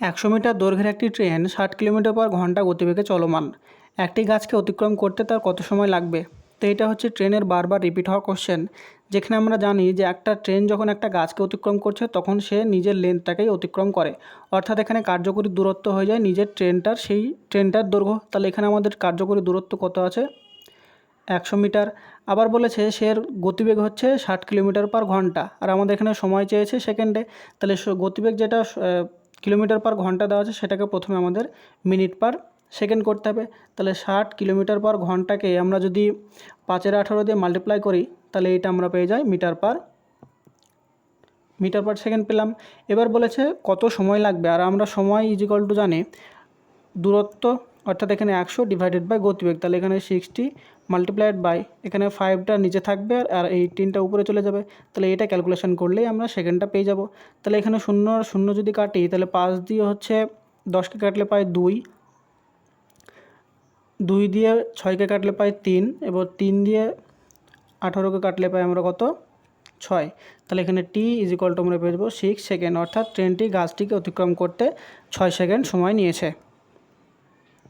একশো মিটার দৈর্ঘ্যের একটি ট্রেন ষাট কিলোমিটার পার ঘণ্টা গতিবেগে চলমান। একটি গাছকে অতিক্রম করতে তার কত সময় লাগবে? তো এটা হচ্ছে ট্রেনের বারবার রিপিট হওয়া কোশ্চেন যেখানে আমরা জানি যে একটা ট্রেন যখন একটা গাছকে অতিক্রম করছে, তখন সে নিজের লেন্থটাকেই অতিক্রম করে। অর্থাৎ এখানে কার্যকরী দূরত্ব হয়ে যায় নিজের ট্রেনটার সেই ট্রেনটার দৈর্ঘ্য। তাহলে এখানে আমাদের কার্যকরী দূরত্ব কত আছে? একশো মিটার। আবার বলেছে সে গতিবেগ হচ্ছে ষাট কিলোমিটার পার ঘণ্টা। আর আমাদের এখানে সময় চেয়েছে সেকেন্ডে তাহলে গতিবেগ যেটা কিলোমিটার পার ঘণ্টা দেওয়া আছে, সেটাকে প্রথমে আমাদের মিনিট পার সেকেন্ড করতে হবে। তাহলে ষাট কিলোমিটার পার ঘন্টাকে আমরা যদি পাঁচের আঠারো দিয়ে মাল্টিপ্লাই করি, তাহলে এটা আমরা পেয়ে যাই metre per metre per second পেলাম। এবার বলেছে কত সময় লাগবে, আর আমরা সময় ইজিকল টু জানি, দূরত্ব অর্থাৎ এখানে একশো ডিভাইডেড বাই গতিবেগ, তাহলে এখানে সিক্সটি মাল্টিপ্লাইড বাই এখানে ফাইভটা নিচে থাকবে আর- এইটিনটা উপরে চলে যাবে। তাহলে এটা ক্যালকুলেশন করলেই আমরা সেকেন্ডটা পেয়ে যাব। তাহলে এখানে শূন্য আর শূন্য যদি কাটি, তাহলে পাঁচ দিয়ে হচ্ছে দশকে কাটলে পাই দুই। দুই দিয়ে ছয়কে কাটলে পাই তিন এবং তিন দিয়ে আঠারোকে কাটলে পাই আমরা কত? ছয়। তাহলে এখানে টি ইজ ইকুয়াল টু আমরা পেয়ে যাব সিক্স সেকেন্ড অর্থাৎ ট্রেনটি গাছটিকে অতিক্রম করতে ছয় সেকেন্ড সময় নিয়েছে।